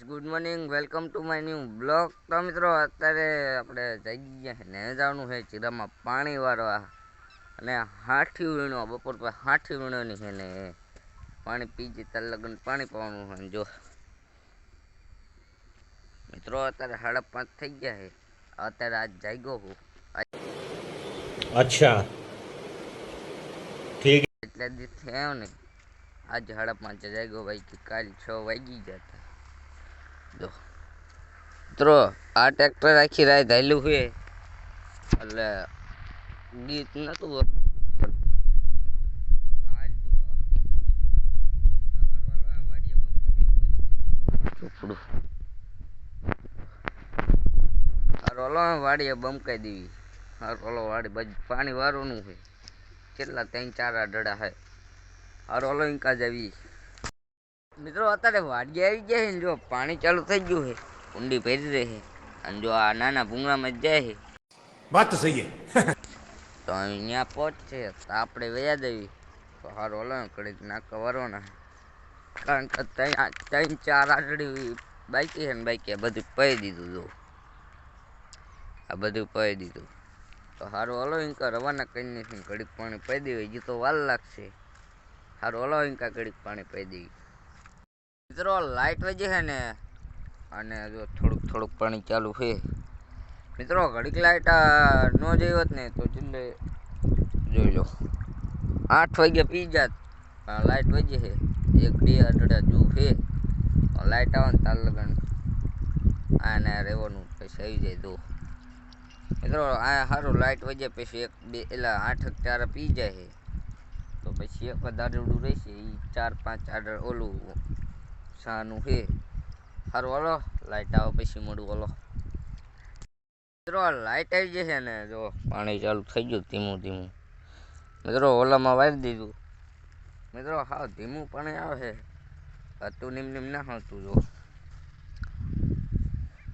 Good morning welcome to my new blog તો મિત્રો અત્યારે આપણે જઈ ગયા ને જવાનું છે ચીરામાં પાણી વાળવા. અને હાઠી વીણો બપોર પર હાઠી વીણોની છે ને પાણી પી જતા લગ્ન પાણી પાવાનું છે જો. મિત્રો અત્યારે સાડા પાંચ થઈ ગયા છે. અત્યારે આજ જાગ્યો હું. અચ્છા. ઠીક એટલે દી થયો ને. આજ સાડા પાંચ જાગ્યો ભાઈ કાલ છ વાગી જતા જો. મિત્રો, આ ટ્રેક્ટર આખી રાત ધાયલું છે. એટલે ગીત નતું આ વાડીએ આ બમકાઈ દેવી. હારું વાડી પાણી વારવાનું છે. કેટલા ત્રણ ચાર આડડા છે. હારું ઇંકા જ જવી. મિત્રો અત્યારે વાડી આવી જાય જો પાણી ચાલુ થઈ ગયું છે. ઊંડી ભરી રહે છે. અને જો આ નાના ભૂંગળામાં જ જાય છે. વાત તો સહી તો અહીંયા પહોંચશે. તો આપણે વયા દેવી તો હારો ઓલો કડીક નાકા વારવાના. કારણ કે ત્યાં ત્રણ ચાર આટડી બાઈકી છે ને બાઈકી બધું પહી દીધું જો. આ બધું પહી દીધું. તો હારું ઓલો ઇંકા રવાના કઈ નાખીને કડીક પાણી પહી દેવી જીતો વાલ લાગશે. હારું ઓલો ઇંકા કડીક પાણી પહી દેવી મિત્રો લાઇટ વજે છે ને, અને જો થોડુંક થોડુંક પાણી ચાલુ છે. મિત્રો, ઘડીક લાઇટ ન જઈ હોત ને, તો જલ્દે જોઈ લો. આઠ વાગ્યા પી જાત. પણ લાઇટ વજે છે. એક, બે અઢડા જુ છે. લાઇટ આવે ને, તાર લગન આને રહેવાનું પછી આવી જાય દો મિત્રો, આ સારું લાઇટ વજે પછી એક, બે એલા આઠ ચાર પી જાય તો પછી એક આડરડું રહેશે. એ ચાર, પાંચ આડર ઓલું સાનું છે સારું હાલો. લાઇટ આવે પછી મળું, હાલો. મિત્રો લાઇટ આવી જશે ને, જો પાણી ચાલુ થઈ ગયું ધીમું ધીમું. મિત્રો, ઓલામાં વારી દીધું. મિત્રો, હા, ધીમું પાણી આવે. હતું નીમ નીમ ના આવતું જો.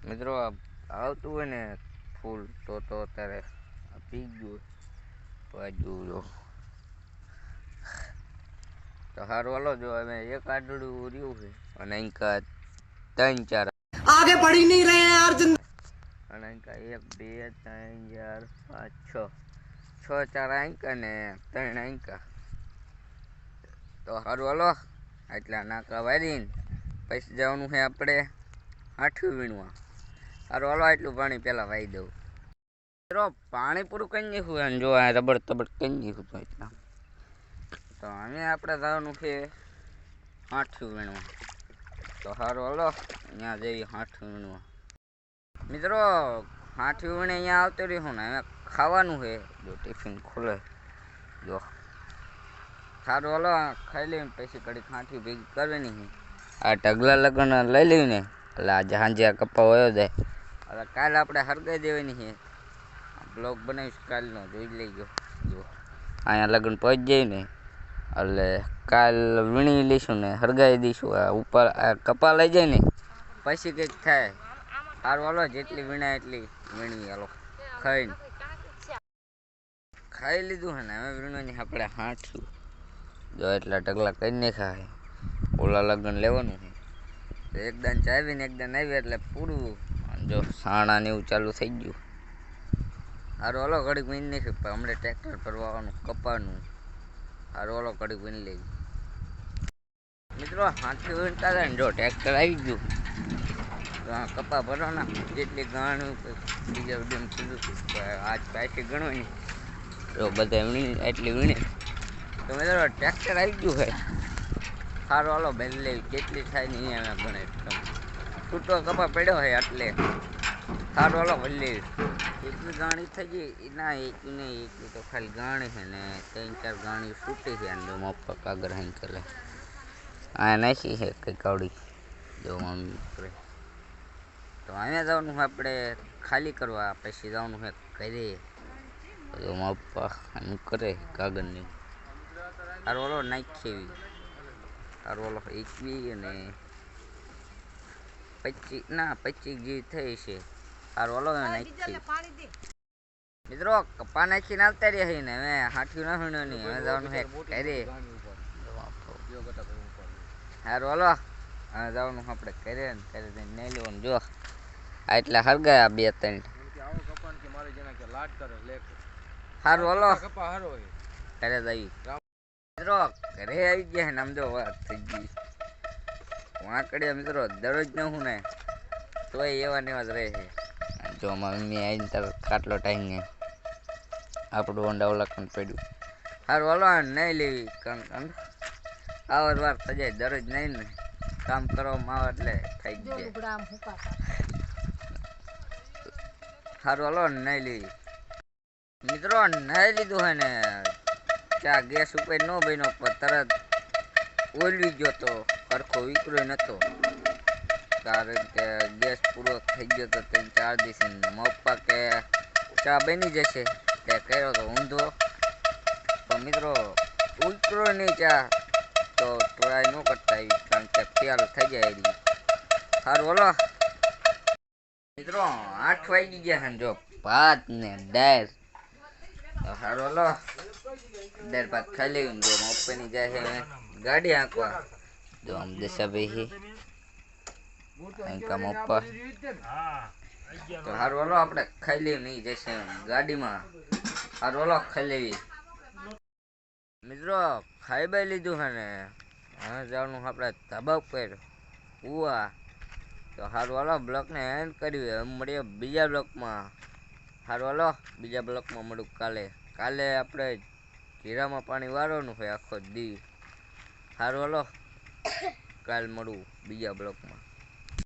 મિત્રો આવતું હોય ને, ફૂલ, તો તો અત્યારે પી ગયું બાજુ જો. તો હારું હાલો જો અમે એક આડડું રહ્યું છે. અને અંકા ત્રણ ચાર. આગે પડી નહીં રહે યાર અને અંકા એક બે ત્રણ ચાર પાંચ છ. છ ચાર અંક ને ત્રણ અંકા તો સારું હાલો. એટલા નાકા વારીને પછી જવાનું છે આપણે આઠું વીણવા. સારું હાલો આટલું પાણી પહેલાં વાઈ દઉં. પાણી પૂરું કઈ નહીં અને જો રબડ તબડ કરી નહીં તો. એટલા તો અહીંયા આપણે જવાનું છે આઠું વીણવા. તો સારું હલો. અહીંયા જઈએ આઠું વીણવા. મિત્રો હાથી વીણે અહીંયા આવતો રહ્યું ને અહીંયા ખાવાનું છે. જો ટિફિન ખુલે. જો. સારું હલો, ખાઈ લઈને પછી કડી હાથી ભેગી કરવી નહીં આ ઢગલા લગ્ન લઈ લઈને એટલે આજે સાંજે આ કપ્પા વયો જાય. હવે કાલે આપણે હરગાઈ દેવાની છે. બ્લોગ બનાવીશ કાલનો, જોઈ લઈ ગયો જો. અહીંયા લગ્ન પહોંચી જાય ને. એટલે કાલ વીણી લઈશું ને હરગાઈ દઈશું. આ ઉપર આ કપા લઈ જાય ને, પછી કંઈક થાય. સારું હાલો જેટલી વીણાય એટલી વીણી હાલો. ખાઈને. ખાઈ લીધું હે ને, હવે વીણવાની આપણે હાઠું જો એટલા ઢગલા કઈ નાખ્યા છે ઓલા લગ્ન લેવાનું છે તો એકદમ ચાવી ને એકદમ આવી એટલે પૂરું. જો સાણા ને એવું ચાલુ થઈ ગયું. સારું હાલો, ઘડીક વીણી નાખ્યું. હમણાં ટ્રેક્ટર પર વાવવાનું કપાનું. સારું હાલો કડી વીણી લેવી મિત્રો, હાથથી વીણતા હતા ને જો ટ્રેક્ટર આવી ગયું. આ કપા ભરવાના જેટલી ગણું બીજા બધું કીધું આજ પાછી ગણવાની. તો બધા વીણી, એટલી વીણે. તો મિત્રો, ટ્રેક્ટર આવી ગયું હોય સારું હાલો બેન લેવી જેટલી થાય ને અહીંયા ગણે છૂટો કપા પડ્યો હોય એટલે સારું ઓલો ભલે લેવી એટલી ગાણી થઈ ગઈ. ના એટલી નહીં એટલી તો ખાલી ગાણી છે ને, ત્રણ ચાર ગાણી ફૂટી છે અને મફત કાગર હાઈ કરે. આ નાખી છે કઈ કાવડી. જો મમ્મી કરે. તો અહીંયા જવાનું છે આપણે, ખાલી કરવા, પછી જવાનું છે ઘરે. જો મારા પપ્પા એમ કરે કાગળની. તારો ઓલો નાખી તારો ઓલો એકવી અને પચીસ ના પચીસ જેવી થઈ છે. તારો ઓલો નાખી મિત્રો કપા નાખીને આવતા રહ્યા ને હવે હાથ્યું ના વીણ્યો નહીં હવે જવાનું છે ઘરે સારું હાલો. હવે જવાનું આપણે કરે ને કરે જઈને નહીં લેવાનું. જો આ એટલે હરગાયા બે ત્રણ. આવો કપાન કે મારે જેના કે લાટ કરે સારું હલો. કપા હારો હોય. ઘરે જઈ મિત્રો ઘરે આવી ગયા ને આમ જો વાત થઈ ગઈ. વાંકડિયા મિત્રો દરરોજ ન હું ને તોય એવા ને એવા જ રહે છે. જો અમારી મમ્મી આવીને તાર કાટલો ટાઈમ આપણું ઊંડા ઓલાખણ પડ્યું. સારું હલો નહીં લેવી. કારણ આવર વાર થઈ દરરોજ નહીં ને કામ કરવામાં આવે એટલે થઈ જાય. સારું હલો નહીં લેવી. મિત્રો નહીં લીધું હોય ને ચા ગેસ ઉપર ન બન્યો પણ તરત ઓલવી ગયો તો, સરખો વિકરો નતો. કારણ કે ગેસ પૂરો થઈ ગયો તો ત્રણ ચાર દિવસ પપ્પા કે ચા બની જશે? તે કર્યો તો ઊંધો? તો મિત્રો ઉકરો નહીં ચા. તો ટ્રાય ન કરતા એવી કારણ કે ફેલ થઈ જાય એવી સારું બોલો મિત્રો, આઠ વાગી ગયા છે જો, ભાત ને ડેર તો સારું બોલો ડેર ભાત ખાઈ લઈ જો મપ્પાની જાય છે ગાડી હાંકવા. જો આમ ભાઈ છે અંકા મપ્પા તો હાર વાલો આપણે ખાઈ લેવું નહીં જશે ગાડીમાં. હાર વાલો ખાઈ લેવી. મિત્રો ખાઈ બાઈ લીધું છે ને. હા જવાનું આપણે ધબક ઉપર. ઉવા. તો સારું વાલો બ્લોકને એન્ડ કર્યું હવે મળીએ બીજા બ્લોકમાં. સારું વાલો બીજા બ્લોકમાં મળું કાલે. કાલે આપણે જીરામાં પાણી વાળવાનું હોય આખો દી. સારું હલો. કાલ મળું બીજા બ્લોકમાં.